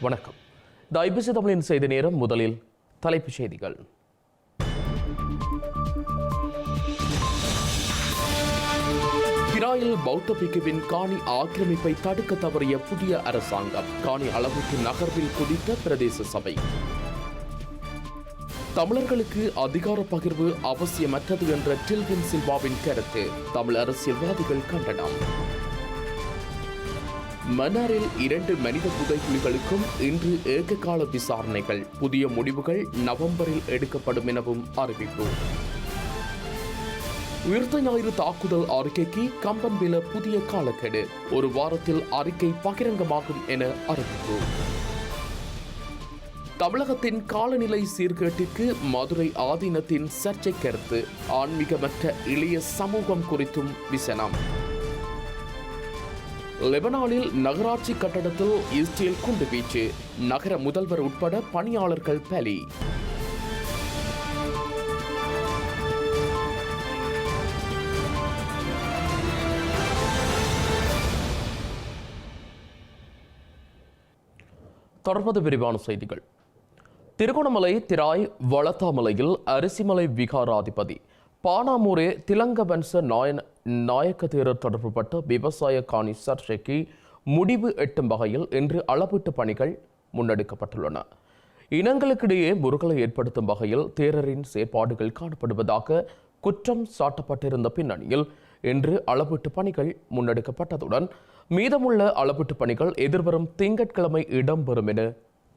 வணக்கம். த ஐபிசி தமிழின் செய்தி நேரம் முதலில் தலைப்புச் செய்திகள். பிராயில் பௌத்த பிக்குவின் காணி ஆக்கிரமிப்பை தடுக்க தவறிய புதிய அரசாங்கம் காணி அளவுக்கு நகர்வில் குதித்த பிரதேச சபை. தமிழர்களுக்கு அதிகார பகிர்வு அவசியமற்றது என்ற டில்வின் சில்வாவின் கருத்து. தமிழ் அரசியல்வாதிகள் கண்டனம். மன்னாரில் இரண்டு மனித புதைகுழிகளுக்கும் இன்று ஏககால விசாரணைகள். புதிய முடிவுகள் நவம்பரில் எடுக்கப்படும் எனவும் அறிவிப்பு. உயிர்த்த ஞாயிறு தாக்குதல் அறிக்கைக்கு கம்பன் வில புதிய காலக்கெடு. ஒரு வாரத்தில் அறிக்கை பகிரங்கமாகும் என அறிவிப்பு. தமிழகத்தின் காலநிலை சீர்கேட்டிற்கு மதுரை ஆதீனத்தின் சர்ச்சை கருத்து ஆன்மீகமற்ற இளைய சமூகம் குறித்தும் விசனம். லெபனானில் நகராட்சி கட்டடத்தில் இஸ்ரேல் குண்டுவீச்சு நகர முதல்வர் உட்பட பணியாளர்கள் பலி. தொடர்பது விரிவான செய்திகள். திருகோணமலை திராய் வளத்தாமலையில் அரிசிமலை விகாராதிபதி. பானாமூரே திலங்கவன்ச நாயன நாயக்க தேரர் தொடர்புபட்ட விவசாய காணி சர்ச்சைக்கு முடிவு எட்டும் வகையில் இன்று அளவீட்டு பணிகள் முன்னெடுக்கப்பட்டுள்ளன. இனங்களுக்கிடையே முருகலை ஏற்படுத்தும் வகையில் தேரரின் செயற்பாடுகள் காணப்படுவதாக குற்றம் சாட்டப்பட்டிருந்த பின்னணியில் இன்று அளவீட்டு பணிகள் முன்னெடுக்கப்பட்டதுடன் மீதமுள்ள அளவீட்டு பணிகள் எதிர்வரும் திங்கட்கிழமை இடம்பெறும் என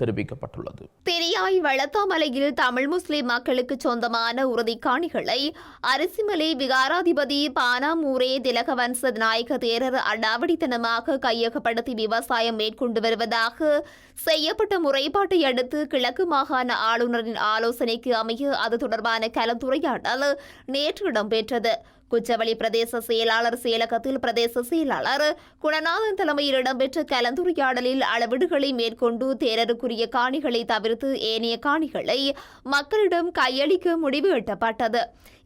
தெரிவிக்கப்பட்டுள்ளது. பெரியாய் வளத்தாமலையில் தமிழ் முஸ்லிம் மக்களுக்கு சொந்தமான உறுதி காணிகளை அரிசிமலை விகாராதிபதி பானாமூரே திலகவன்ச நாயக தேரர் அடாவடித்தனமாக கையகப்படுத்தி விவசாயம் மேற்கொண்டு வருவதாக செய்யப்பட்ட முறைப்பாட்டை அடுத்து கிழக்கு மாகாண ஆளுநரின் ஆலோசனைக்கு அமைய அது தொடர்பான கலந்துரையாடல் நேற்று இடம்பெற்றது. குச்சவெளி பிரதேச செயலாளர் செயலகத்தில் பிரதேச செயலாளர் குணநாதன் தலைமையில் இடம்பெற்ற கலந்துரையாடலில் அளவீடுகளை மேற்கொண்டு தேரருக்குரிய காணிகளை தவிர்த்து ஏனைய காணிகளை மக்களிடம் கையளிக்க முடிவு எட்டப்பட்டது.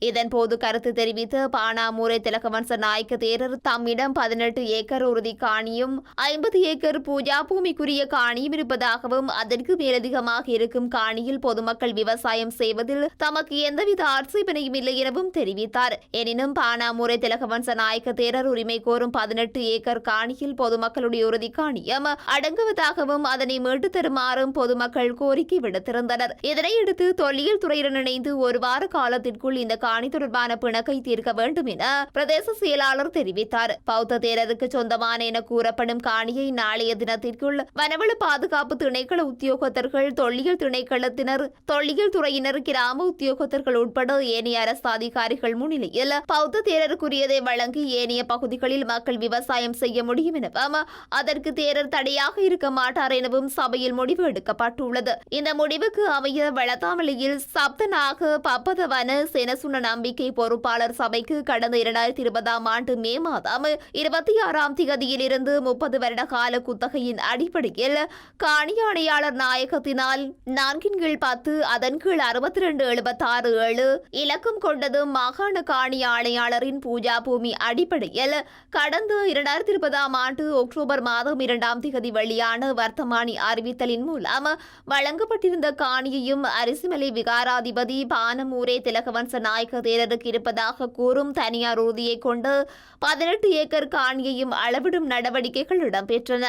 இதன்போது கருத்து தெரிவித்த பானாமூரை திலகவன்ச நாயக்க தேரர் தம்மிடம் பதினெட்டு ஏக்கர் உறுதி காணியும் ஐம்பது ஏக்கர் பூஜா பூமிக்குரிய காணியும் இருப்பதாகவும் அதற்கு மேலதிகமாக இருக்கும் காணியில் பொதுமக்கள் விவசாயம் செய்வதில் தமக்கு எந்தவித ஆட்சேபனையும் இல்லை எனவும் தெரிவித்தார். எனினும் பானாமூரை திலகவன்ச நாயக்க தேரர் உரிமை கோரும் பதினெட்டு ஏக்கர் காணியில் பொதுமக்களுடைய உறுதி காணியம் அடங்குவதாகவும் அதனை மீட்டு தருமாறும் பொதுமக்கள் கோரிக்கை விடுத்திருந்தனர். இதனையடுத்து தொல்லியல் துறையுடன் இணைந்து ஒரு வார காலத்திற்குள் இந்த பாணி தொடர்பான பிணக்கை தீர்க்க வேண்டும் என பிரதேச செயலாளர் தெரிவித்தார். பௌத்த தேரருக்கு சொந்தமான என கூறப்படும் காணியை நாளைய தினத்திற்குள் வனவள பாதுகாப்பு திணைக்கள உத்தியோகத்தர்கள் தொல்லியல் திணைக்களத்தினர் தொல்லியல் துறையினர் கிராம உத்தியோகத்தர்கள் உட்பட ஏனைய அரசு அதிகாரிகள் முன்னிலையில் பௌத்த தேரருக்குரியதை வழங்கி ஏனைய பகுதிகளில் மக்கள் விவசாயம் செய்ய முடியும் எனவும் அதற்கு தேரர் தடையாக இருக்க மாட்டார் எனவும் சபையில் முடிவு எடுக்கப்பட்டுள்ளது. இந்த முடிவுக்கு அமைய வளத்தாமலையில் சப்தனாக பப்பதவன செனசுன நம்பிக்கை பொறுப்பாளர் சபைக்கு கடந்த இரண்டாயிரத்தி இருபதாம் ஆண்டு மே மாதம் இருபத்தி ஆறாம் திகதியிலிருந்து முப்பது வருட கால குத்தகையின் அடிப்படையில் காணியாணையாளர் நாயகத்தினால் நான்கின் கீழ் பத்து அதன் கீழ் அறுபத்தி ரெண்டு எழுபத்தாறு ஏழு இலக்கம் கொண்டது மாகாண காணி ஆணையாளரின் பூஜா பூமி அடிப்படையில் கடந்த இரண்டாயிரத்தி இருபதாம் ஆண்டு அக்டோபர் மாதம் இரண்டாம் திகதி வெளியான வர்த்தமானி அறிவித்தலின் மூலம் வழங்கப்பட்டிருந்த காணியையும் அரிசிமலை விகாராதிபதி பானமூரே திலகவன்ச நாயக்க தேரருக்கு இருப்பதாக கூறும் தனியார் உறுதியை கொண்டு பதினெட்டு ஏக்கர் காணியையும் அளவிடும் நடவடிக்கைகள் இடம்பெற்றன.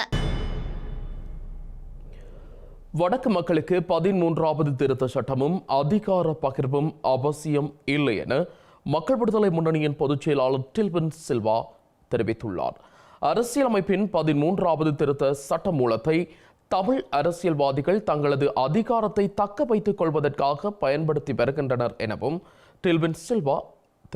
வடக்கு மக்களுக்கு பதிமூன்றாவது திருத்த சட்டமும் அதிகார பகிர்வும் அவசியம் இல்லை என மக்கள் விடுதலை முன்னணியின் பொதுச் செயலாளர் டில்வின் சில்வா தெரிவித்துள்ளார். அரசியலமைப்பின் பதிமூன்றாவது திருத்த சட்ட மூலத்தை தமிழ் அரசியல்வாதிகள் தங்களது அதிகாரத்தை தக்க வைத்துக் கொள்வதற்காக பயன்படுத்தி வருகின்றனர் எனவும் டில்வின் சில்வா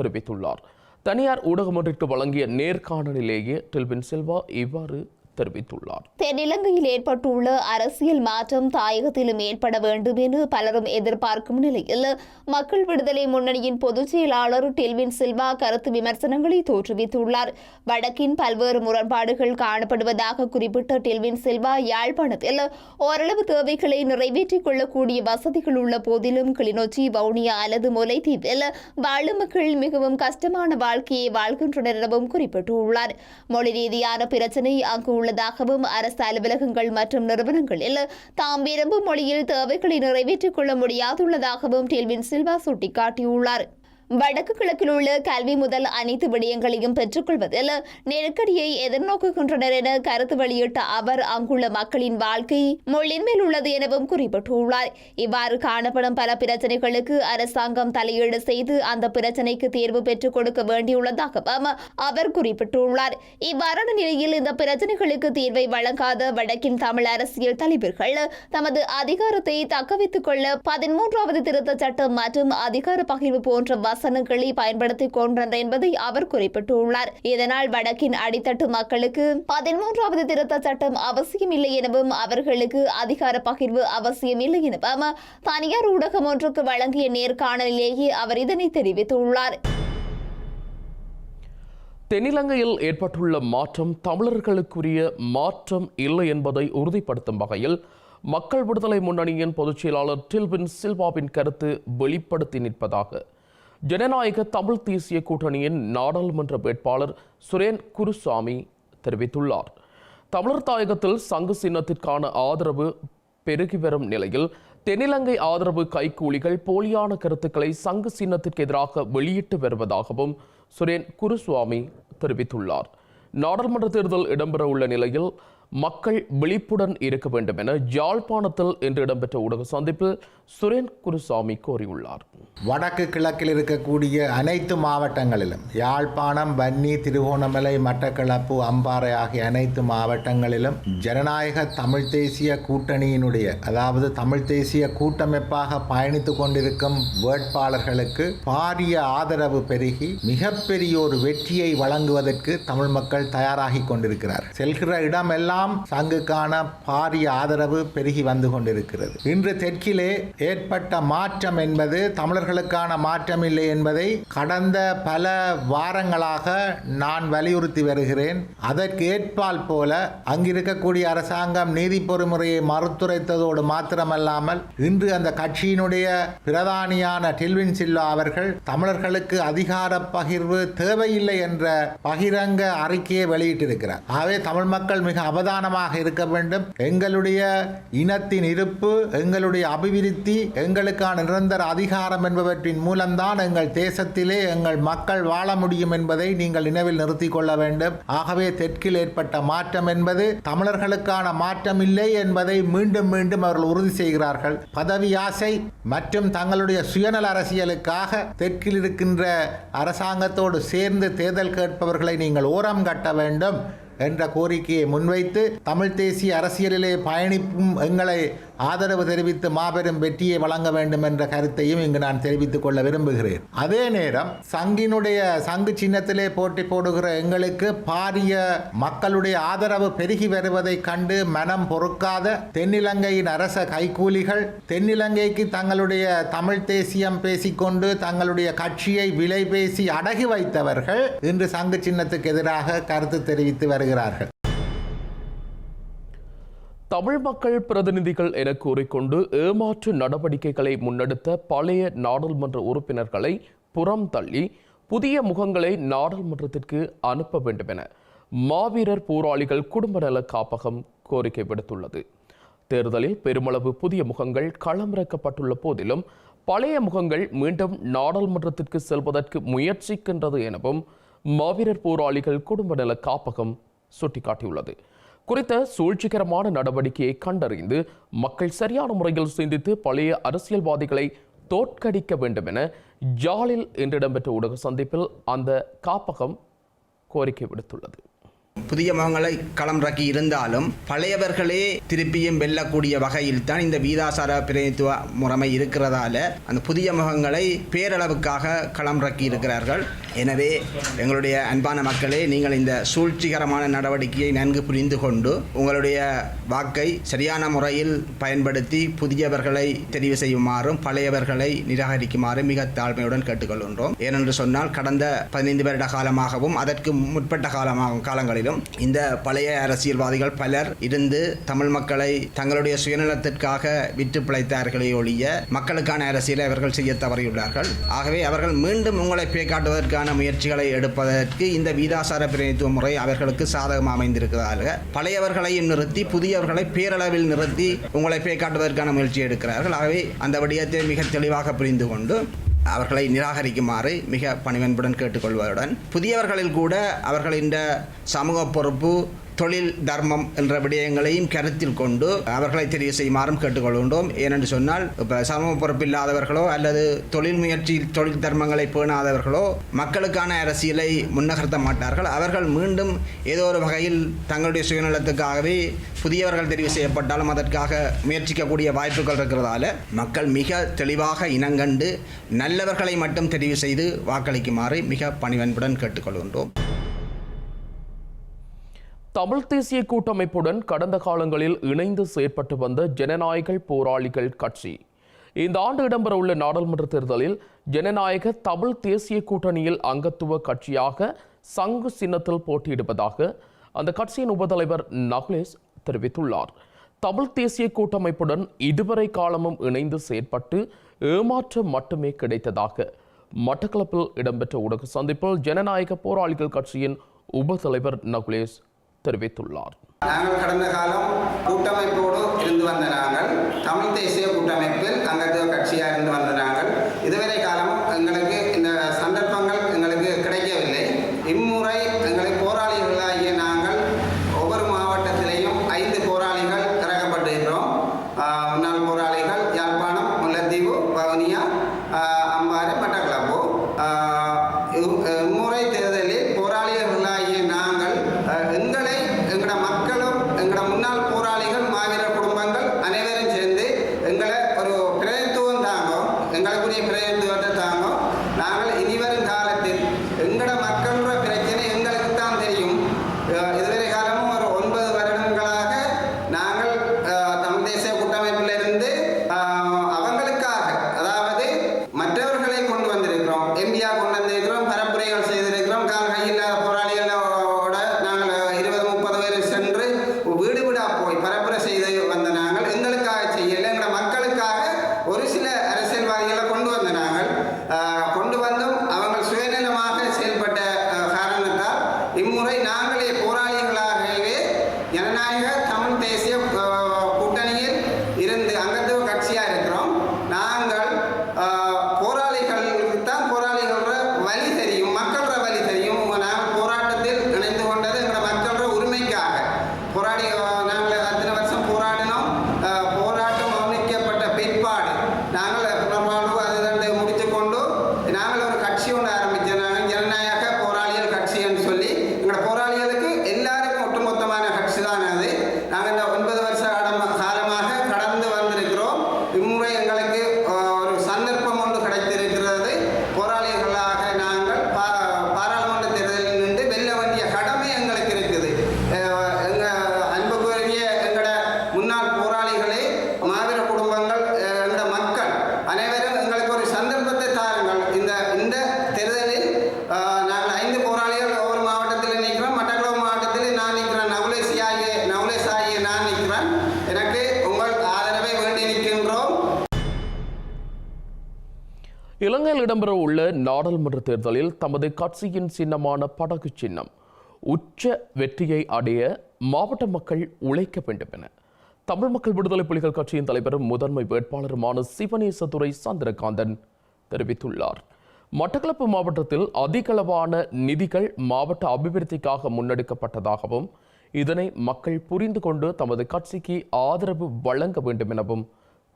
தெரிவித்துள்ளார். தனியார் ஊடகம் ஒன்றிற்கு வழங்கிய நேர்காணலிலேயே டில்வின் சில்வா இவ்வாறு தெரிவித்துள்ளார். தென்னிலங்கையில் ஏற்பட்டுள்ள அரசியல் மாற்றம் தாயகத்திலும் ஏற்பட வேண்டும் என பலரும் எதிர்பார்க்கும் நிலையில் மக்கள் விடுதலை முன்னணியின் பொதுச் செயலாளர் டெல்வின் சில்வா கருத்து விமர்சனங்களை தோற்றுவித்துள்ளார். வடக்கின் பல்வேறு முரண்பாடுகள் காணப்படுவதாக குறிப்பிட்ட டெல்வின் சில்வா யாழ்ப்பாணத்தில் ஓரளவு தேவைகளை நிறைவேற்றிக் கொள்ளக்கூடிய வசதிகள் உள்ள போதிலும் கிளிநொச்சி வவுனியா அல்லது முல்லைத்தீவில் வாழும் மக்கள் மிகவும் கஷ்டமான வாழ்க்கையை வாழ்கின்றனர் எனவும் குறிப்பிட்டுள்ளார். மொழி ரீதியான பிரச்சினை அங்கு உள்ளதாகவும் அரசு அலுவலகங்கள் மற்றும் நிறுவனங்களில் தாம் விரும்பும் மொழியில் தேவைகளை நிறைவேற்றிக் கொள்ள முடியாதுள்ளதாகவும் டெல்வின் சில்வா சுட்டிக்காட்டியுள்ளார். வடக்கு கிழக்கில் உள்ள கல்வி முதல் அனைத்து விடயங்களையும் பெற்றுக்கொள்வதில் நெருக்கடியை எதிர்நோக்குகின்றனர் என கருத்து வெளியிட்ட அவர் அங்குள்ள மக்களின் வாழ்க்கை மொழியின் மேல் உள்ளது எனவும் குறிப்பிட்டுள்ளார். இவ்வாறு காணப்படும் பல பிரச்சனைகளுக்கு அரசாங்கம் தலையீடு செய்து அந்த பிரச்சனைக்கு தீர்வு பெற்றுக் கொடுக்க வேண்டியுள்ளதாகவும் அவர் குறிப்பிட்டுள்ளார். இவ்வாறான நிலையில் இந்த பிரச்சனைகளுக்கு தீர்வை வழங்காத வடக்கின் தமிழ் அரசியல் தலைவர்கள் தமது அதிகாரத்தை தக்கவைத்துக் கொள்ள பதிமூன்றாவது திருத்த சட்டம் மற்றும் அதிகார பகிர்வு போன்ற வசனங்களை பயன்படுத்திக் கொண்டனர் என்பதை அவர் குறிப்பிட்டுள்ளார். இதனால் வடக்கின் அடித்தட்டு மக்களுக்கு பதிமூன்றாவது திருத்த சட்டம் அவசியமில்லை எனவும் அவர்களுக்கு அதிகார பகிர்வு அவசியம் இல்லை எனவும் தனியார் ஊடகம் ஒன்றுக்கு வழங்கிய நேர்காணலிலேயே அவர் இதனை தெரிவித்துள்ளார். தென்னிலங்கையில் ஏற்பட்டுள்ள மாற்றம் தமிழர்களுக்குரிய மாற்றம் இல்லை என்பதை உறுதிப்படுத்தும் வகையில் மக்கள் விடுதலை முன்னணியின் பொதுச் செயலாளர் டில்பின் சில்வாவின் கருத்து வெளிப்படுத்தி நிற்பதாக ஜனநாயக தமிழ் தேசிய கூட்டணியின் நாடாளுமன்ற வேட்பாளர் சுரேன் குருசாமி தெரிவித்துள்ளார். தமிழர் தாயகத்தில் சங்கு சின்னத்திற்கான ஆதரவு பெருகி வரும் நிலையில் தென்னிலங்கை ஆதரவு கைக்கூலிகள் போலியான கருத்துக்களை சங்கு சின்னத்திற்கு எதிராக வெளியிட்டு வருவதாகவும் சுரேன் குருசுவாமி தெரிவித்துள்ளார். நாடாளுமன்ற தேர்தல் இடம்பெறவுள்ள நிலையில் மக்கள் விழிப்புடன் இருக்க வேண்டும் என யாழ்ப்பாணத்தில் இன்று இடம்பெற்ற ஊடக சந்திப்பில் சுரேன் குருசாமி கோரியுள்ளார். வடக்கு கிழக்கில் இருக்கக்கூடிய அனைத்து மாவட்டங்களிலும் யாழ்ப்பாணம் வன்னி திருகோணமலை மட்டக்களப்பு அம்பாறை ஆகிய அனைத்து மாவட்டங்களிலும் ஜனநாயக தமிழ் தேசிய கூட்டணியினுடைய அதாவது தமிழ் தேசிய கூட்டமைப்பாக பயணித்து கொண்டிருக்கும் வேட்பாளர்களுக்கு பாரிய ஆதரவு பெருகி மிகப்பெரிய ஒரு வெற்றியை வழங்குவதற்கு தமிழ் மக்கள் தயாராகி கொண்டிருக்கிறார். செல்கிற இடமெல்லாம் சங்குக்கான பாரிய ஆதரவு பெருகி வந்து கொண்டிருக்கிறது. இன்று தெற்கிலே ஏற்பட்ட மாற்றம் என்பது தமிழர்களுக்கான மாற்றம் இல்லை என்பதை கடந்த பல வாரங்களாக நான் வலியுறுத்தி வருகிறேன். அதற்கு ஏற்பால் போல அங்கிருக்கக்கூடிய அரசாங்கம் நீதி பொறிமுறையை மறுத்துரைத்ததோடு மாத்திரமல்லாமல் இன்று அந்த கட்சியினுடைய பிரதானியான டில்வின் சில்வா அவர்கள் தமிழர்களுக்கு அதிகார பகிர்வு தேவையில்லை என்ற பகிரங்க அறிக்கையை வெளியிட்டிருக்கிறார். ஆகவே தமிழ் மக்கள் மிக அவதானமாக இருக்க வேண்டும். எங்களுடைய இனத்தின் இருப்பு எங்களுடைய அபிவிருத்தி எங்களுக்கான நிரந்தர அதிகாரம் என்பவற்றின் மூலம்தான் எங்கள் தேசத்திலே எங்கள் மக்கள் வாழ முடியும் என்பதை நீங்கள் நினைவில் நிறுத்திக் கொள்ள வேண்டும். ஆகவே தெற்கில் ஏற்பட்ட மாற்றம் என்பது தமிழர்களுக்கான மாற்றம் இல்லை என்பதை மீண்டும் மீண்டும் அவர்கள் உறுதி செய்கிறார்கள். பதவி ஆசை மற்றும் தங்களுடைய சுயநல அரசியலுக்காக தெற்கில் இருக்கின்ற அரசாங்கத்தோடு சேர்ந்து தேர்தல் கேட்பவர்களை நீங்கள் ஓரம் கட்ட வேண்டும். என்ற கோரிக்கையை முன்வைத்து தமிழ் தேசிய அரசியலிலே பயணிப்பும் எங்களை ஆதரவு தெரிவித்து மாபெரும் வெற்றியை வழங்க வேண்டும் என்ற கருத்தையும் இங்கு நான் தெரிவித்துக் கொள்ள விரும்புகிறேன். அதே நேரம் சங்கினுடைய சங்கு சின்னத்திலே போட்டி போடுகிற எங்களுக்கு பாரிய மக்களுடைய ஆதரவு பெருகி வருவதை கண்டு மனம் பொறுக்காத தென்னிலங்கையின் அரச கைக்கூலிகள் தென்னிலங்கைக்கு தங்களுடைய தமிழ் தேசியம் பேசிக்கொண்டு தங்களுடைய கட்சியை விலை பேசி அடகி வைத்தவர்கள் இன்று சங்கு சின்னத்துக்கு எதிராக கருத்து தெரிவித்து வருகிறார்கள் தமிழ் மக்கள் பிரதிநிதிகள் என கூறிக்கொண்டு ஏமாற்று நடவடிக்கைகளை முன்னெடுத்த பழைய நாடாளுமன்ற உறுப்பினர்களை புறம் தள்ளி புதிய முகங்களை நாடாளுமன்றத்திற்கு அனுப்ப வேண்டும் என மாவீரர் போராளிகள் குடும்ப நல காப்பகம் கோரிக்கை விடுத்துள்ளது. தேர்தலில் பெருமளவு புதிய முகங்கள் களமிறக்கப்பட்டுள்ள போதிலும் பழைய முகங்கள் மீண்டும் நாடாளுமன்றத்திற்கு செல்வதற்கு முயற்சிக்கின்றது எனவும் மாவீரர் போராளிகள் குடும்ப நல காப்பகம் சுட்டிக்காட்டியுள்ளது. குறித்த சூழ்ச்சிகரமான நடவடிக்கையை கண்டறிந்து மக்கள் சரியான முறையில் சிந்தித்து பழைய அரசியல்வாதிகளை தோற்கடிக்க வேண்டும் என ஜாலில் இன்று இடம்பெற்ற ஊடக சந்திப்பில் அந்த காப்பகம் கோரிக்கை விடுத்துள்ளது. புதிய முகங்களை களமிறக்கி இருந்தாலும் பழையவர்களே திருப்பியும் வெல்லக்கூடிய வகையில் தான் இந்த வீதாசார பிரதிநிதித்துவ முறைமை இருக்கிறதால அந்த புதிய முகங்களை பேரளவுக்காக களமிறக்கி இருக்கிறார்கள். எனவே எங்களுடைய அன்பான மக்களே நீங்கள் இந்த சூழ்ச்சிகரமான நடவடிக்கையை நன்கு புரிந்து கொண்டு உங்களுடைய வாக்கை சரியான முறையில் பயன்படுத்தி புதியவர்களை தெரிவு செய்யுமாறும் பழையவர்களை நிராகரிக்குமாறும் மிக தாழ்மையுடன் கேட்டுக்கொள்கின்றோம். ஏனென்று சொன்னால் கடந்த பதினைந்து வருட காலமாகவும் அதற்கு முற்பட்ட காலமாக காலங்களிலும் இந்த பழைய அரசியல்வாதிகள் பலர் இருந்து தமிழ் மக்களை தங்களுடைய சுயநலத்திற்காக விற்று பிழைத்தார்களே ஒழிய மக்களுக்கான அரசியலை அவர்கள் செய்ய தவறியுள்ளார்கள். ஆகவே அவர்கள் மீண்டும் உங்களை பேக்காட்டுவதற்கான முயற்சிகளை எடுப்பதற்கு இந்த வீதாசார பிரதிநிதித்துவ முறை அவர்களுக்கு சாதகம் அமைந்திருக்கிறார்கள். பழையவர்களையும் நிறுத்தி புதியவர்களை பேரளவில் நிறுத்தி உங்களை பே காட்டுவதற்கான முயற்சி எடுக்கிறார்கள். ஆகவே அந்த விடயத்தை மிக தெளிவாக புரிந்து கொண்டு அவர்களை நிராகரிக்குமாறு மிக பணிவன்புடன் கேட்டுக்கொள்வதுடன் புதியவர்களில் கூட அவர்களின் சமூக பொறுப்பு தொழில் தர்மம் என்ற விடயங்களையும் கருத்தில் கொண்டு அவர்களை தெரிவு செய்யுமாறும் கேட்டுக்கொள்கின்றோம். ஏனென்று சொன்னால் இப்போ சமூக பொறுப்பில்லாதவர்களோ அல்லது தொழில் முயற்சியில் தொழில் தர்மங்களை பேணாதவர்களோ மக்களுக்கான அரசியலை முன்னகர்த்த மாட்டார்கள். அவர்கள் மீண்டும் ஏதோ ஒரு வகையில் தங்களுடைய சுயநலத்துக்காகவே புதியவர்கள் தெரிவு செய்யப்பட்டாலும் அதற்காக முயற்சிக்கக்கூடிய வாய்ப்புகள் இருக்கிறதால மக்கள் மிக தெளிவாக இனங்கண்டு நல்லவர்களை மட்டும் தெரிவு செய்து வாக்களிக்குமாறு மிக பணிவன்புடன் கேட்டுக்கொள்கின்றோம். தமிழ் தேசிய கூட்டமைப்புடன் கடந்த காலங்களில் இணைந்து செயற்பட்டு வந்த ஜனநாயக போராளிகள் கட்சி. இந்த ஆண்டு இடம்பெறவுள்ள நாடாளுமன்ற தேர்தலில் ஜனநாயக தமிழ் தேசிய கூட்டணியில் அங்கத்துவ கட்சியாக சங்கு சின்னத்தில் போட்டியிடுவதாக அந்த கட்சியின் உபதலைவர் நக்லேஸ் தெரிவித்துள்ளார். தமிழ் தேசிய கூட்டமைப்புடன் இதுவரை காலமும் இணைந்து செயற்பட்டு ஏமாற்றம் மட்டுமே கிடைத்ததாக மட்டக்களப்பில் இடம்பெற்ற ஊடக சந்திப்பில் ஜனநாயக போராளிகள் கட்சியின் உபதலைவர் நகுலேஷ் தெரிவித்துள்ளார். நாங்கள் கடந்த காலம் கூட்டமைப்போடு இருந்து வந்த நாங்கள் தமிழ் தேசிய நாடாளுமன்ற தேர்தலில் தமது கட்சியின் சின்னமான படகு சின்னம் உச்ச வெற்றியை அடைய மாவட்ட மக்கள் உழைக்க வேண்டும் என தமிழ் மக்கள் விடுதலை புலிகள் கட்சியின் தலைவரும் முதன்மை வேட்பாளருமான சிவனேசதுரை சந்திரகாந்தன் தெரிவித்துள்ளார். மட்டக்களப்பு மாவட்டத்தில் அதிகளவான நிதிகள் மாவட்ட அபிவிருத்திக்காக முன்னெடுக்கப்பட்டதாகவும் இதனை மக்கள் புரிந்து கொண்டு தமது கட்சிக்கு ஆதரவு வழங்க வேண்டும் எனவும்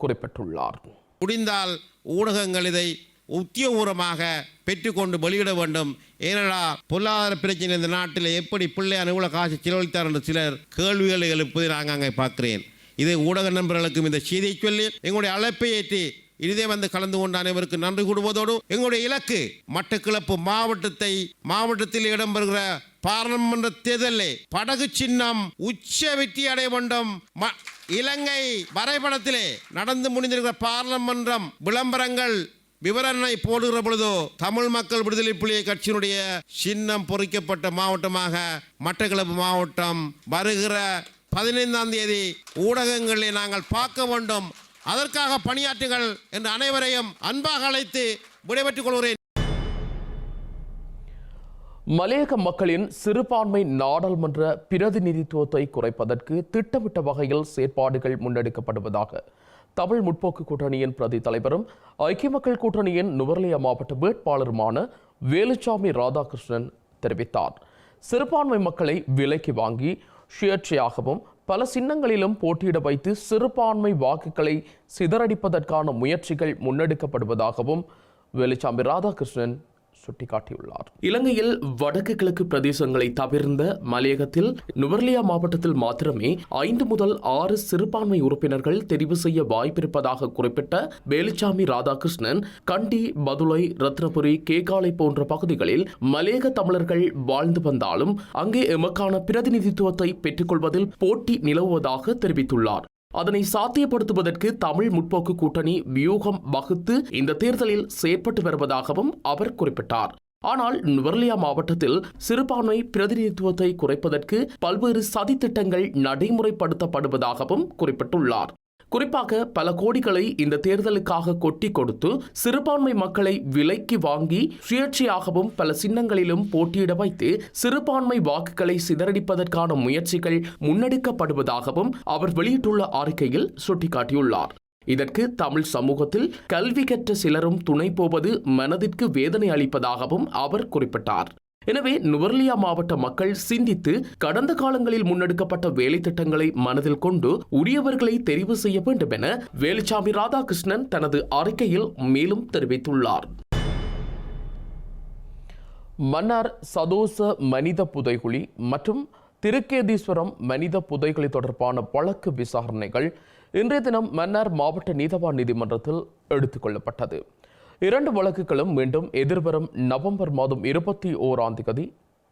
குறிப்பிட்டுள்ளார். முடிந்தால் ஊடகங்கள் இதை உத்தியபூர்வமாக பெற்றுக்கொண்டு வெளியிட வேண்டும். ஏனடா பொருளாதார பிரச்சனை இந்த நாட்டில் எப்படி பிள்ளையார் இவ்வளோ காசு செலவழித்தார் என்று சிலர் கேள்விகளை எழுப்பதை நாங்கள் அங்கே பார்க்கிறேன். இதை ஊடக நண்பர்களுக்கும் இந்த செய்தியை சொல்லி எங்களுடைய அழைப்பை ஏற்றி இதே வந்து கலந்து கொண்ட அனைவருக்கு நன்றி கூடுவதோடு எங்களுடைய இலக்கு மட்டக்கிழப்பு மாவட்டத்தை மாவட்டத்தில் இடம்பெறுகிற பாராளுமன்ற தேர்தலில் படகு சின்னம் உச்ச வெற்றி அடைய வேண்டும். ம- இலங்கை வரைபடத்திலே நடந்து முடிந்திருக்கிற பாராளுமன்றம் விளம்பரங்கள் விவரணை போடுகிற பொழுதோ தமிழ் மக்கள் விடுதலை புலிகள் கட்சியினுடைய சின்னம் பொறிக்கப்பட்ட மாவட்டமாக மட்டக்களப்பு மாவட்டம் வருகிற பதினைந்தாம் தேதி ஊடகங்களை நாங்கள் பார்க்க வேண்டும். அதற்காக பணியாற்றுங்கள் என்று அனைவரையும் அன்பாக அழைத்து விடைபெற்றுக் கொள்கிறேன். மலையக மக்களின் சிறுபான்மை நாடாளுமன்ற பிரதிநிதித்துவத்தை குறைப்பதற்கு திட்டமிட்ட வகையில் செயற்பாடுகள் முன்னெடுக்கப்படுவதாக தமிழ் முற்போக்கு கூட்டணியின் பிரதி தலைவரும் ஐக்கிய மக்கள் கூட்டணியின் நுவர்லியா மாவட்ட வேட்பாளருமான வேலுச்சாமி ராதாகிருஷ்ணன் தெரிவித்தார். சிறுபான்மை மக்களை விலைக்கு வாங்கி சுயேட்சையாகவும் பல சின்னங்களிலும் போட்டியிட வைத்து சிறுபான்மை வாக்குகளை சிதறடிப்பதற்கான முயற்சிகள் முன்னெடுக்கப்படுவதாகவும் வேலுச்சாமி ராதாகிருஷ்ணன் சுட்டிக்காட்டியுள்ளார். இலங்கையில் வடக்கு கிழக்கு பிரதேசங்களை தவிர்ந்த மலையகத்தில் நுவர்லியா மாவட்டத்தில் மாத்திரமே ஐந்து முதல் ஆறு சிறுபான்மை உறுப்பினர்கள் தெரிவு செய்ய வாய்ப்பிருப்பதாக குறிப்பிட்ட வேலுச்சாமி ராதாகிருஷ்ணன் கண்டி பதுளை ரத்னபுரி கேகாலை போன்ற பகுதிகளில் மலையக தமிழர்கள் வாழ்ந்து வந்தாலும் அங்கே எமக்கான பிரதிநிதித்துவத்தை பெற்றுக்கொள்வதில் போட்டி நிலவுவதாக தெரிவித்துள்ளார். அதனை சாத்தியப்படுத்துவதற்கு தமிழ் முற்போக்கு கூட்டணி வியூகம் வகுத்து இந்த தேர்தலில் செயற்பட்டு வருவதாகவும் அவர் குறிப்பிட்டார். ஆனால் நுவர்லியா மாவட்டத்தில் சிறுபான்மை பிரதிநிதித்துவத்தை குறைப்பதற்கு பல்வேறு சதித்திட்டங்கள் நடைமுறைப்படுத்தப்படுவதாகவும் குறிப்பிட்டுள்ளார். குறிப்பாக பல கோடிகளை இந்த தேர்தலுக்காக கொட்டி கொடுத்து சிறுபான்மை மக்களை விலைக்கு வாங்கி சுயேட்சையாகவும் பல சின்னங்களிலும் போட்டியிட வைத்து சிறுபான்மை வாக்குகளை சிதறடிப்பதற்கான முயற்சிகள் முன்னெடுக்கப்படுவதாகவும் அவர் வெளியிட்டுள்ள அறிக்கையில் சுட்டிக்காட்டியுள்ளார். இதற்கு தமிழ் சமூகத்தில் கல்வி கற்ற சிலரும் துணை போவது மனதிற்கு வேதனை அளிப்பதாகவும் அவர் குறிப்பிட்டார். எனவே நுவர்லியா மாவட்ட மக்கள் சிந்தித்து கடந்த காலங்களில் முன்னெடுக்கப்பட்ட வேலை திட்டங்களை மனதில் கொண்டு உரியவர்களை தெரிவு செய்ய வேண்டும் என வேலுச்சாமி ராதாகிருஷ்ணன் தனது அறிக்கையில் மேலும் தெரிவித்துள்ளார். மன்னார் சதோச மனித புதைகுழி மற்றும் திருக்கேதீஸ்வரம் மனித புதைகுழி தொடர்பான வழக்கு விசாரணைகள் இன்றைய தினம் மன்னார் மாவட்ட நீதவான் நீதிமன்றத்தில் எடுத்துக் கொள்ளப்பட்டது. இரண்டு வழக்குகளும் மீண்டும் எதிர்வரும் நவம்பர் மாதம் இருபத்தி ஓராம் தேதி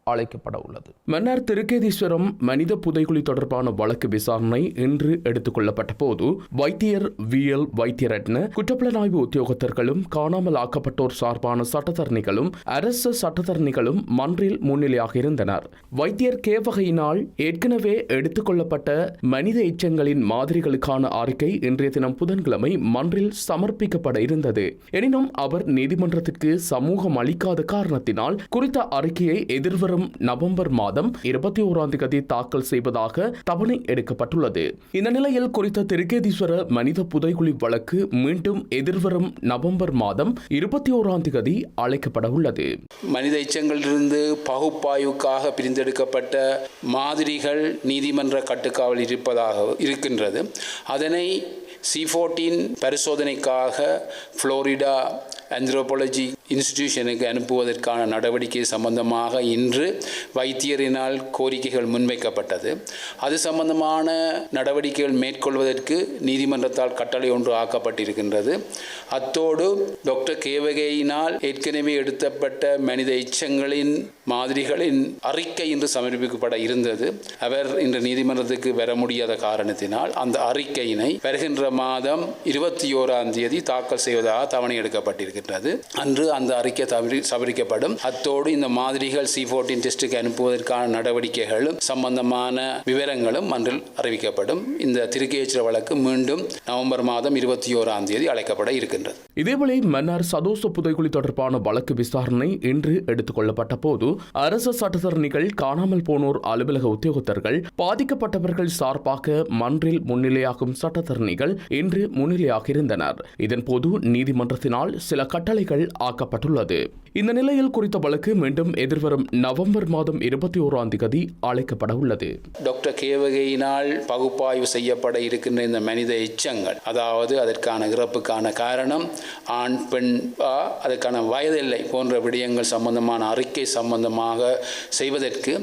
அழைக்கப்பட உள்ளது மன்னார் திருக்கேதீஸ்வரம் மனித புதைகுழி தொடர்பான வழக்கு விசாரணை இன்று எடுத்துக் கொள்ளப்பட்ட போது வைத்தியர் வி. எல். வைத்தியரட்ன குற்றப்புலனாய்வு உத்தியோகத்தர்களும் காணாமல் ஆக்கப்பட்டோர் சார்பான சட்டத்தரணிகளும் அரசு சட்டத்தரணிகளும் மன்றில் முன்னிலையாக இருந்தனர். வைத்தியர் கே. வகையினால் ஏற்கனவே எடுத்துக் கொள்ளப்பட்ட மனித எச்சங்களின் மாதிரிகளுக்கான அறிக்கை இன்றைய தினம் புதன்கிழமை மன்றில் சமர்ப்பிக்கப்பட இருந்தது. எனினும் அவர் நீதிமன்றத்திற்கு சமூகம் அளிக்காத காரணத்தினால் குறித்த அறிக்கையை வரும் நவம்பர் மாதம் இருபத்தி ஓராம் தேதி தாக்கல் செய்வதாக தவணை எடுக்கப்பட்டுள்ளது. இந்த நிலையில் குறித்த திருக்கேதீஸ்வர மனித புதைகுழி வழக்கு மீண்டும் எதிர்வரும் நவம்பர் மாதம் இருபத்தி ஓராம் தேதி அழைக்கப்பட உள்ளது மனித எச்சங்களிலிருந்து பகுப்பாய்வுக்காக பிரிந்தெடுக்கப்பட்ட மாதிரிகள் நீதிமன்ற கட்டுக்காவல் இருப்பதாக இருக்கின்றது. அதனை சி ஃபோர்டீன் பரிசோதனைக்காக ஃப்ளோரிடா ஆந்த்ரோபாலஜி இன்ஸ்டிடியூஷனுக்கு அனுப்புவதற்கான நடவடிக்கை சம்பந்தமாக இன்று வைத்தியரினால் கோரிக்கைகள் முன்வைக்கப்பட்டது. அது சம்பந்தமான நடவடிக்கைகள் மேற்கொள்வதற்கு நீதிமன்றத்தால் கட்டளை ஒன்று ஆக்கப்பட்டிருக்கின்றது. அத்தோடு டாக்டர் கேவகையினால் ஏற்கனவே எடுத்தப்பட்ட மனித எச்சங்களின் மாதிரிகளின் அறிக்கை இன்று சமர்ப்பிக்கப்பட இருந்தது. அவர் இன்று நீதிமன்றத்துக்கு வர முடியாத காரணத்தினால் அந்த அறிக்கையினை வருகின்ற மாதம் இருபத்தி ஓராம் தேதி தாக்கல் செய்வதாக தவணை எடுக்கப்பட்டிருக்கின்றது. அன்று அந்த அறிக்கை தவறி அத்தோடு இந்த மாதிரிகள் சி போர்டின் டெஸ்டுக்கு அனுப்புவதற்கான நடவடிக்கைகளும் சம்பந்தமான விவரங்களும் அன்றில் அறிவிக்கப்படும். இந்த திருக்கேச்சிர வழக்கு மீண்டும் நவம்பர் மாதம் இருபத்தி ஓராம் தேதி அழைக்கப்பட இருக்கின்றது. இதேவேளை மன்னார் சதோச புதைகுழி தொடர்பான வழக்கு விசாரணை இன்று எடுத்துக் கொள்ளப்பட்ட போது அரசு சட்டத்தரணிகள் காணாமல் போனோர் அலுவலக உத்தியோகத்தர்கள் பாதிக்கப்பட்டவர்கள் சார்பாக மன்றில் முன்னிலையாகும் சட்டத்தரணிகள் இன்று முன்னிலையாக இருந்தனர். இதன்போது நீதிமன்றத்தினால் சில கட்டளைகள் ஆக்கப்பட்டன. கூறப்பட்டுள்ளது இந்த நிலையில் குறித்த வழக்கு மீண்டும் எதிர்வரும் நவம்பர் மாதம் இருபத்தி ஓராம் தேதி அழைக்கப்பட உள்ளது. டாக்டர் கேவகையினால் பகுப்பாய்வு செய்யப்பட இருக்கின்ற இந்த மனித எச்சங்கள் அதாவது அதற்கான இறப்புக்கான காரணம் ஆண் பெண் அதற்கான வயதில்லை போன்ற விடயங்கள் சம்பந்தமான அறிக்கை சம்பந்தமாக செய்வதற்கு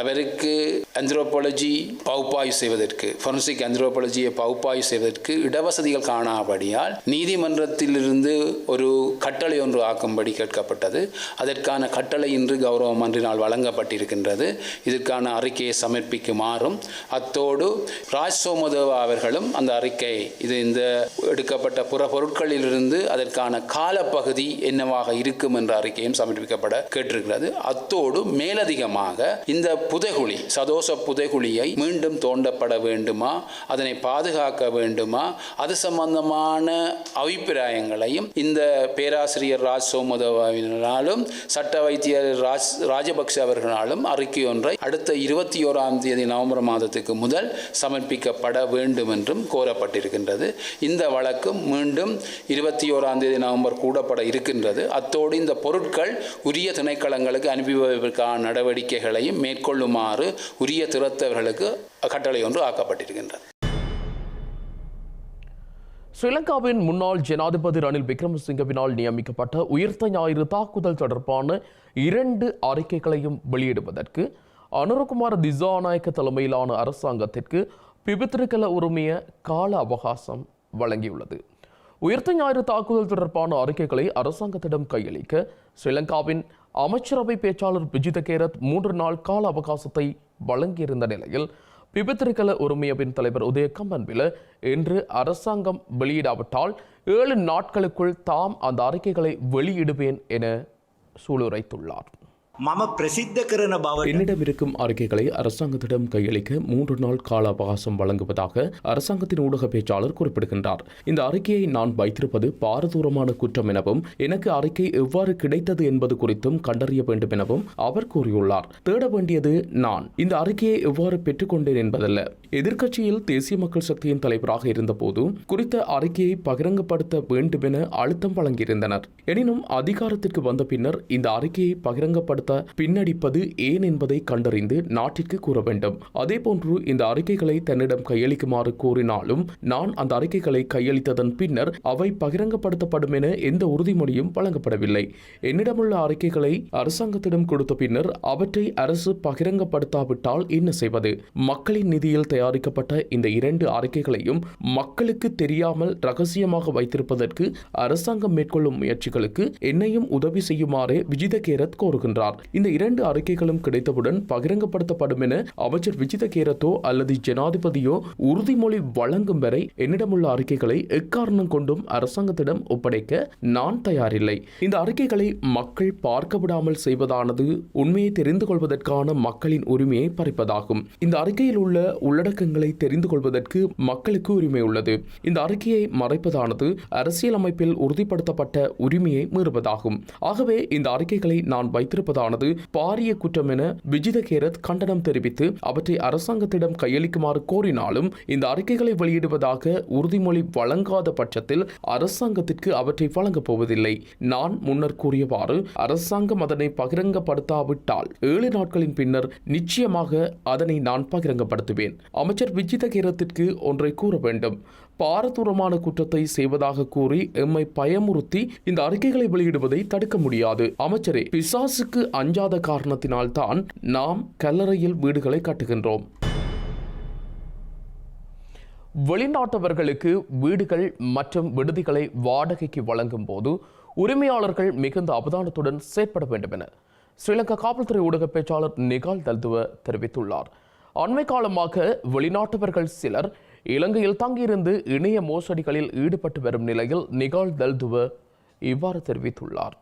அவருக்கு அந்த்ரோபாலஜி பகுப்பாய்வு செய்வதற்கு ஃபொரன்சிக் அந்த்ரோபாலஜியை பகுப்பாய்வு செய்வதற்கு இடவசதிகள் காணாபடியால் நீதிமன்றத்திலிருந்து ஒரு கட்டளை ஒன்று ஆக்கும்படி கேட்கப்பட்டது. அதற்கான கட்டளை இன்று கௌரவம் அன்றினால் வழங்கப்பட்டிருக்கின்றது. இதற்கான அறிக்கையை சமர்ப்பிக்குமாறும் அத்தோடு ராஜ் சோமதேவா அவர்களும் அந்த அறிக்கை இது இந்த எடுக்கப்பட்ட புற பொருட்களிலிருந்து அதற்கான காலப்பகுதி என்னவாக இருக்கும் என்ற அறிக்கையும் சமர்ப்பிக்கப்பட கேட்டிருக்கிறது. அத்தோடு மேலதிகமாக இந்த புதைகுழி சதோச புதைகுழியை மீண்டும் தோண்டப்பட வேண்டுமா? அதனை பாதுகாக்க வேண்டுமா? அது சம்பந்தமான அபிப்பிராயங்களையும் இந்த பேராசிரியர் ராஜ் சோமதவாவினராலும் சட்ட வைத்தியர் ராஜ் ராஜபக்ஷ அவர்களாலும் அறிக்கை ஒன்றை அடுத்த இருபத்தி ஓராம் தேதி நவம்பர் மாதத்துக்கு முதல் சமர்ப்பிக்கப்பட வேண்டும் என்றும் கோரப்பட்டிருக்கின்றது. இந்த வழக்கும் மீண்டும் இருபத்தி ஓராம் தேதி நவம்பர் கூடப்பட இருக்கின்றது. அத்தோடு இந்த பொருட்கள் உரிய திணைக்களங்களுக்கு அனுப்பி வைப்பதற்கான நடவடிக்கைகளையும் மேற்கொள்ளுமாறு உரிய திறத்தவர்களுக்கு கட்டளை ஒன்று ஆக்கப்பட்டிருக்கின்றது. ஸ்ரீலங்காவின் முன்னாள் ஜனாதிபதி ரணில் விக்ரமசிங்கவினால் நியமிக்கப்பட்ட உயிர்த்த ஞாயிறு தாக்குதல் தொடர்பான இரண்டு அறிக்கைகளையும் வெளியிடுவதற்கு அனுரகுமார் திசாநாயக்க தலைமையிலான அரசாங்கத்திற்கு பிபித்திருக்கல உரிமைய கால அவகாசம் வழங்கியுள்ளது. உயிர்த்த ஞாயிறு தாக்குதல் தொடர்பான அறிக்கைகளை அரசாங்கத்திடம் கையளிக்க ஸ்ரீலங்காவின் அமைச்சரவை பேச்சாளர் விஜித கேரத் மூன்று நாள் கால அவகாசத்தை வழங்கியிருந்த நிலையில் பிபித்திருக்கல உரிமையவின் தலைவர் உதயகம்பன்பில் இன்று அரசாங்கம் வெளியிடாவிட்டால் ஏழு நாட்களுக்குள் தாம் அந்த அறிக்கைகளை வெளியிடுவேன் என சூளுரைத்துள்ளார். மம பிரசித்தகரண பாவ என்னிடம் இருக்கும் அறிக்கைகளை அரசாங்கத்திடம் கையளிக்க மூன்று நாள் கால அவகாசம் வழங்குவதாக அரசாங்கத்தின் ஊடக பேச்சாளர் குறிப்பிடுகின்றார். இந்த அறிக்கையை நான் வைத்திருப்பது பாரதூரமான குற்றம் எனவும் எனக்கு அறிக்கை எவ்வாறு கிடைத்தது என்பது குறித்தும் கண்டறிய வேண்டும் எனவும் அவர் கூறியுள்ளார். தேட வேண்டியது நான். இந்த அறிக்கையை எவ்வாறு பெற்றுக்கொண்டேன் என்பதல்ல. எதிர்க்கட்சியில் தேசிய மக்கள் சக்தியின் தலைவராக இருந்தபோது குறித்த அறிக்கையை பகிரங்கப்படுத்த வேண்டுமென அழுத்தம் வழங்கியிருந்தனர். எனினும் அதிகாரத்திற்கு வந்த பின்னர் இந்த அறிக்கையை பகிரங்கப்படுத்த பயன்படுத்த பின்னடிப்பது ஏன் என்பதை கண்டறிந்து நாட்டிற்கு கூற வேண்டும். அதேபோன்று இந்த அறிக்கைகளை தன்னிடம் கையளிக்குமாறு கூறினாலும் நான் அந்த அறிக்கைகளை கையளித்ததன் பின்னர் அவை பகிரங்கப்படுத்தப்படும் என எந்த உறுதிமொழியும் வழங்கப்படவில்லை. என்னிடமுள்ள அறிக்கைகளை அரசாங்கத்திடம் கொடுத்த பின்னர் அவற்றை அரசு பகிரங்கப்படுத்தாவிட்டால் என்ன செய்வது? மக்களின் நிதியில் தயாரிக்கப்பட்ட இந்த இரண்டு அறிக்கைகளையும் மக்களுக்கு தெரியாமல் ரகசியமாக வைத்திருப்பதற்கு அரசாங்கம் மேற்கொள்ளும் முயற்சிகளுக்கு என்னையும் உதவி செய்யுமாறு விஜித கேரத் கோருகின்றார். இந்த இரண்டு அறிக்கைகளும் கிடைத்தவுடன் பகிரங்கப்படுத்தப்படும் என அமைச்சர் விஜித கேரத்தோ அல்லது ஜனாதிபதியோ உறுதிமொழி வழங்கும் வரை என்னிடமுள்ள அறிக்கைகளை எக்காரணம் கொண்டும் அரசாங்கத்திடம் ஒப்படைக்க நான் தயாரில்லை. இந்த அறிக்கைகளை மக்கள் பார்க்க விடாமல் செய்வதானது உண்மையை தெரிந்து கொள்வதற்கான மக்களின் உரிமையை பறிப்பதாகும். இந்த அறிக்கையில் உள்ள உள்ளடக்கங்களை தெரிந்து கொள்வதற்கு மக்களுக்கு உரிமை உள்ளது. இந்த அறிக்கையை மறைப்பதானது அரசியல் அமைப்பில் உறுதிப்படுத்தப்பட்ட உரிமையை மீறுவதாகும். ஆகவே இந்த அறிக்கைகளை நான் வைத்திருப்பதானது பாரிய குற்றம் என விஜித கேரத் கண்டனம் தெரிவித்து அவற்றை அரசாங்கத்திடம் கையளிக்குமாறு கோரினாலும் இந்த அறிக்கைகளை வெளியிடுவதாக உறுதிமொழி வழங்காத பட்சத்தில் அரசாங்கத்திற்கு அவற்றை வழங்கப் போவதில்லை. நான் முன்னர் கூறியவாறு அரசாங்கம் அதனை பகிரங்கப்படுத்தாவிட்டால் ஏழு நாட்களின் பின்னர் நிச்சயமாக அதனை நான் பகிரங்கப்படுத்துவேன். அமைச்சர் விஜித கேரத்திற்கு ஒன்றை கூற வேண்டும். பாரதூரமான குற்றத்தை செய்வதாக கூறி எம்மை பயமுறுத்தி இந்த அறிக்கைகளை வெளியிடுவதை தடுக்க முடியாது. அமைச்சரே பிசாசுக்கு அஞ்சாத காரணத்தினால்தான் நாம் கல்லறையில் வீடுகளை கட்டுகின்றோம். வெளிநாட்டவர்களுக்கு வீடுகள் மற்றும் விடுதிகளை வாடகைக்கு வழங்கும் போது உரிமையாளர்கள் மிகுந்த அவதானத்துடன் செயற்பட வேண்டும் என ஸ்ரீலங்கா காவல்துறை ஊடக பேச்சாளர் நிகால் தல்துவ தெரிவித்துள்ளார். அண்மை காலமாக வெளிநாட்டவர்கள் சிலர் இலங்கையில் தங்கியிருந்து இணைய மோசடிகளில் ஈடுபட்டு வரும் நிலையில் நிகால் தல்துவ இவ்வாறு தெரிவித்துள்ளார்.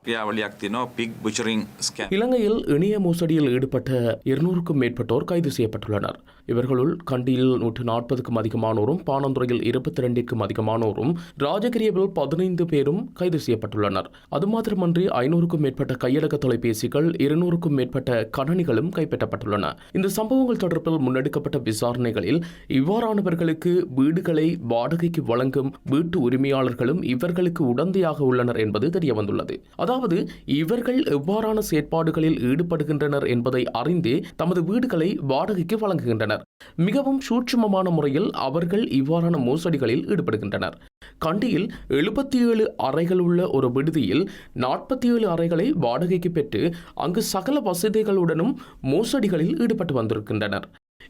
இலங்கையில் இணைய மோசடியில் ஈடுபட்ட இருநூறுக்கும் மேற்பட்டோர் கைது செய்யப்பட்டுள்ளனர். இவர்களுள் கண்டியில் நூற்று நாற்பதுக்கும் அதிகமானோரும் பானந்துறையில் இருபத்தி ரெண்டிற்கும் அதிகமானோரும் ராஜகிரியவில் பதினைந்து பேரும் கைது செய்யப்பட்டுள்ளனர். அது மாத்திரமன்றி ஐநூறுக்கும் மேற்பட்ட கையடக்க தொலைபேசிகள் இருநூறுக்கும் மேற்பட்ட கணனிகளும் கைப்பற்றப்பட்டுள்ளன. இந்த சம்பவங்கள் தொடர்பில் முன்னெடுக்கப்பட்ட விசாரணைகளில் இவ்வாறானவர்களுக்கு வீடுகளை வாடகைக்கு வழங்கும் வீட்டு உரிமையாளர்களும் இவர்களுக்கு உடந்தையாக உள்ளனர் என்பது தெரியவந்துள்ளது. அதாவது இவர்கள் எவ்வாறான செயற்பாடுகளில் ஈடுபடுகின்றனர் என்பதை அறிந்தே தமது வீடுகளை வாடகைக்கு வழங்குகின்றனர். மிகவும் சூட்சுமமான முறையில் அவர்கள் இவ்வாறான மோசடிகளில் ஈடுபடுகின்றனர். கண்டியில் எழுபத்தி ஏழு அறைகள் உள்ள ஒரு விடுதியில் நாற்பத்தி ஏழு அறைகளை வாடகைக்கு பெற்று அங்கு சகல வசதிகளுடனும் மோசடிகளில் ஈடுபட்டு வந்திருக்கின்றனர்.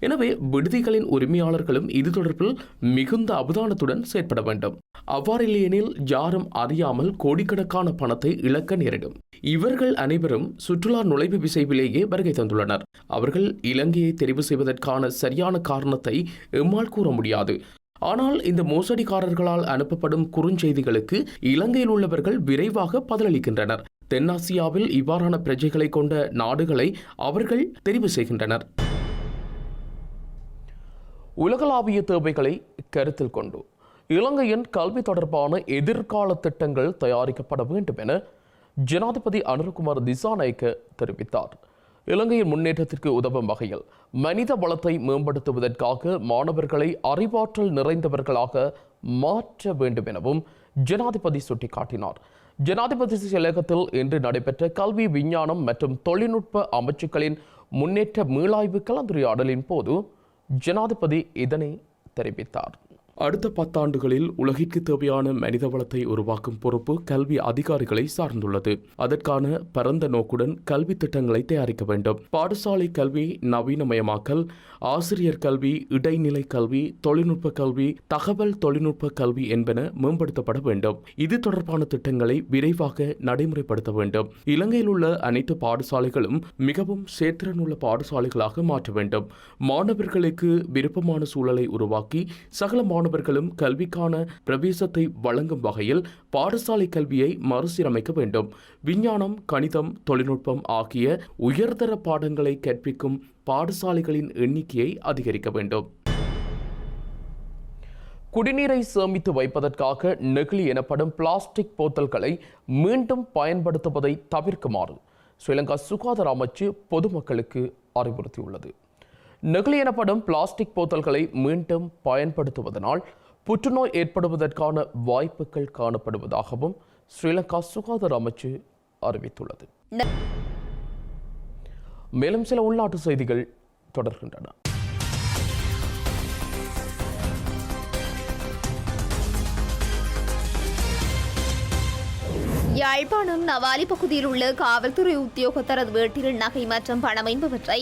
எனவே விடுதிகளின் உரிமையாளர்களும் இது தொடர்பில் மிகுந்த அவதானத்துடன் செயற்பட வேண்டும். அவ்வாறில்லையெனில் யாரும் அறியாமல் கோடிக்கணக்கான பணத்தை இழக்க நேரிடும். இவர்கள் அனைவரும் சுற்றுலா நுழைவு விசைவிலேயே வருகை தந்துள்ளனர். அவர்கள் இலங்கையை தெரிவு செய்வதற்கான சரியான காரணத்தை எம்மால் கூற முடியாது. ஆனால் இந்த மோசடிக்காரர்களால் அனுப்பப்படும் குறுஞ்செய்திகளுக்கு இலங்கையில் உள்ளவர்கள் விரைவாக பதிலளிக்கின்றனர். தென்னாசியாவில் இவ்வாறான பிரஜைகளை கொண்ட நாடுகளை அவர்கள் தெரிவு செய்கின்றனர். உலகளாவிய தேவைகளை கருத்தில் கொண்டு இலங்கையின் கல்வி தொடர்பான எதிர்கால திட்டங்கள் தயாரிக்கப்பட வேண்டும் என ஜனாதிபதி அனுர்குமார் திசாநாயக்க தெரிவித்தார். இலங்கையின் முன்னேற்றத்திற்கு உதவும் வகையில் மனித வளத்தை மேம்படுத்துவதற்காக மாணவர்களை அறிவாற்றல் நிறைந்தவர்களாக மாற்ற வேண்டும் எனவும் ஜனாதிபதி சுட்டிக்காட்டினார். ஜனாதிபதி செயலகத்தில் இன்று நடைபெற்ற கல்வி விஞ்ஞானம் மற்றும் தொழில்நுட்ப அமைச்சுக்களின் முன்னேற்ற மீளாய்வு கலந்துரையாடலின் போது ஜனாதிபதி இதனை தெரிவித்தார். அடுத்த பத்தாண்டுகளில் உலகிற்கு தேவையான மனித வளத்தை உருவாக்கும் பொறுப்பு கல்வி அதிகாரிகளை சார்ந்துள்ளது. அதற்கான பரந்த நோக்குடன் கல்வி திட்டங்களை தயாரிக்க வேண்டும். பாடசாலை கல்வி நவீனமயமாக்கல் ஆசிரியர் கல்வி இடைநிலை கல்வி தொழில்நுட்ப கல்வி தகவல் தொழில்நுட்ப கல்வி என்பன மேம்படுத்தப்பட வேண்டும். இது தொடர்பான திட்டங்களை விரைவாக நடைமுறைப்படுத்த வேண்டும். இலங்கையில் உள்ள அனைத்து பாடசாலைகளும் மிகவும் சேத்திரனுள்ள பாடசாலைகளாக மாற்ற வேண்டும். மாணவர்களுக்கு விருப்பமான சூழலை உருவாக்கி சகல மாணவர்களும் கல்விக்கான பிரவேசத்தை வழங்கும் வகையில் பாடசாலை கல்வியை மறுசீரமைக்க வேண்டும். விஞ்ஞானம் கணிதம் தொழில்நுட்பம் ஆகிய உயர்தர பாடங்களை கற்பிக்கும் பாடசாலைகளின் எண்ணிக்கையை அதிகரிக்க வேண்டும். குடிநீரை சேமித்து வைப்பதற்காக நெகிழி எனப்படும் பிளாஸ்டிக் போத்தல்களை மீண்டும் பயன்படுத்துவதை தவிர்க்குமாறு ஸ்ரீலங்கா சுகாதார அமைச்சு பொதுமக்களுக்கு அறிவுறுத்தியுள்ளது. நெகிழி எனப்படும் பிளாஸ்டிக் போத்தல்களை மீண்டும் பயன்படுத்துவதனால் புற்றுநோய் ஏற்படுவதற்கான வாய்ப்புகள் காணப்படுவதாகவும் ஸ்ரீலங்கா சுகாதார அமைச்சு அறிவித்துள்ளது. மேலும் சில உள்நாட்டு செய்திகள் தொடர்கின்றன. யாழ்ப்பாணம் நவாலி பகுதியில் உள்ள காவல்துறை உத்தியோகத்தரது வீட்டில் நகை மற்றும் பணம் என்பவற்றை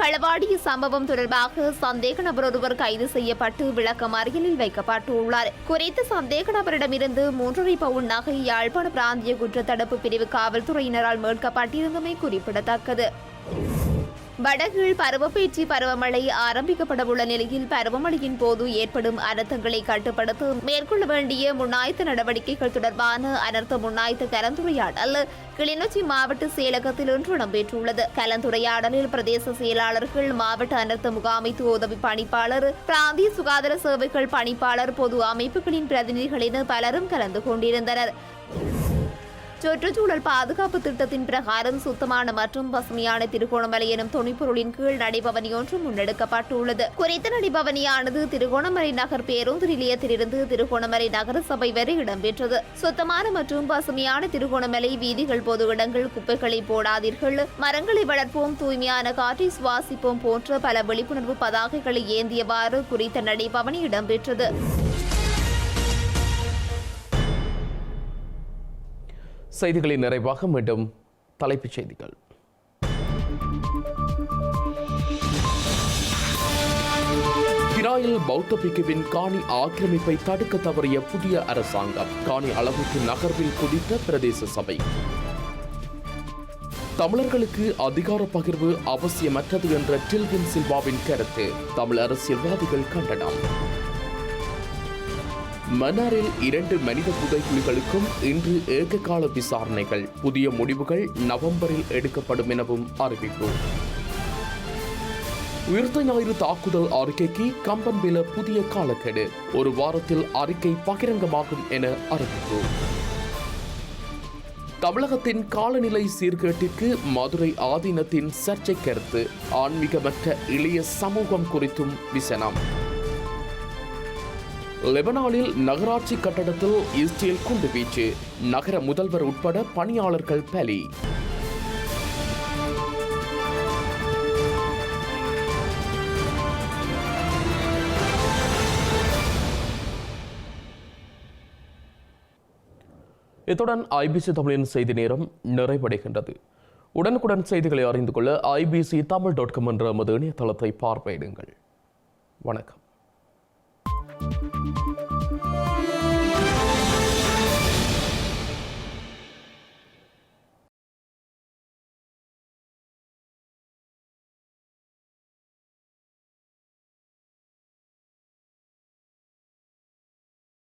களவாடிய சம்பவம் தொடர்பாக சந்தேக நபர் ஒருவர் கைது செய்யப்பட்டு விளக்கமறியலில் வைக்கப்பட்டுள்ளார். குறித்த சந்தேக நபரிடமிருந்து மூன்றரை பவுன் நகை யாழ்ப்பாண பிராந்திய குற்றத்தடுப்பு பிரிவு காவல்துறையினரால் மீட்கப்பட்டிருந்தமை குறிப்பிடத்தக்கது. வடகிழ் பருவப்பேச்சு பருவமழை ஆரம்பிக்கப்படவுள்ள நிலையில் பருவமழையின் போது ஏற்படும் அனர்த்தங்களை கட்டுப்படுத்த மேற்கொள்ள வேண்டிய முன்னாய்த்த நடவடிக்கைகள் தொடர்பான அனர்த்த முன்னாய்த்த கலந்துரையாடல் கிளிநொச்சி மாவட்ட செயலகத்தில் இன்று இடம்பெற்றுள்ளது. கலந்துரையாடலில் பிரதேச செயலாளர்கள் மாவட்ட அனர்த்த முகாமைத்துவ உதவி பணிப்பாளர் பிராந்திய சுகாதார சேவைகள் பணிப்பாளர் பொது அமைப்புகளின் பிரதிநிதிகள் என பலரும் கலந்து கொண்டிருந்தனர். சுற்றுச்சூழல் பாதுகாப்பு திட்டத்தின் பிரகாரம் சுத்தமான மற்றும் பசுமையான திருகோணமலை எனும் துணைப்பொருளின் கீழ் நடைபவனி ஒன்று முன்னெடுக்கப்பட்டுள்ளது. குறித்த நடைபவனியானது திருகோணமலை நகர் பேருந்து நிலையத்திலிருந்து திருகோணமலை நகரசபை வரை இடம்பெற்றது. சுத்தமான மற்றும் பசுமையான திருகோணமலை வீதிகள் பொது இடங்கள் குப்பைகளை போடாதீர்கள். மரங்களை வளர்ப்போம் தூய்மையான காற்றை சுவாசிப்போம் போன்ற பல விழிப்புணர்வு பதாகைகளை ஏந்தியவாறு குறித்த நடைபவனி இடம்பெற்றது. செய்திகளின் நிறைவாக மீண்டும் தலைப்புச் செய்திகள். கிராயில் பௌத்த பிக்குவின் காணி ஆக்கிரமிப்பை தடுக்க தவறிய புதிய அரசாங்கம் காணி அளவுக்கு நகர்வில் குதித்த பிரதேச சபை. தமிழர்களுக்கு அதிகார பகிர்வு அவசியமற்றது என்ற டில்வின் சில்வாவின் கருத்து தமிழ் அரசியல்வாதிகள் கண்டனம். மன்னாரில் இரண்டு மனித புதைக்குழிகளுக்கும் இன்று ஏககால விசாரணைகள். புதிய முடிவுகள் நவம்பரில் எடுக்கப்படும் எனவும் அறிவிப்பு. உயிர்த்த ஞாயிறு தாக்குதல் அறிக்கைக்கு கம்பன்வில புதிய காலக்கெடு. ஒரு வாரத்தில் அறிக்கை பகிரங்கமாகும் என அறிவிப்பு. தமிழகத்தின் காலநிலை சீர்கேட்டிற்கு மதுரை ஆதீனத்தின் சர்ச்சை கருத்து. ஆன்மீகமற்ற இளைய சமூகம் குறித்தும் விசனம். லெபனானில் நகராட்சி கட்டடத்தில் இஸ்ரேல் குண்டுவீச்சு நகர முதல்வர் உட்பட பணியாளர்கள் பலி. இத்துடன் ஐபிசி தமிழின் செய்தி நேரம் நிறைவடைகின்றது. உடனுக்குடன் செய்திகளை அறிந்து கொள்ள ஐபிசி தமிழ் டாட் காம் என்ற எமது இணையதளத்தை பார்வையிடுங்கள். வணக்கம். Thank you.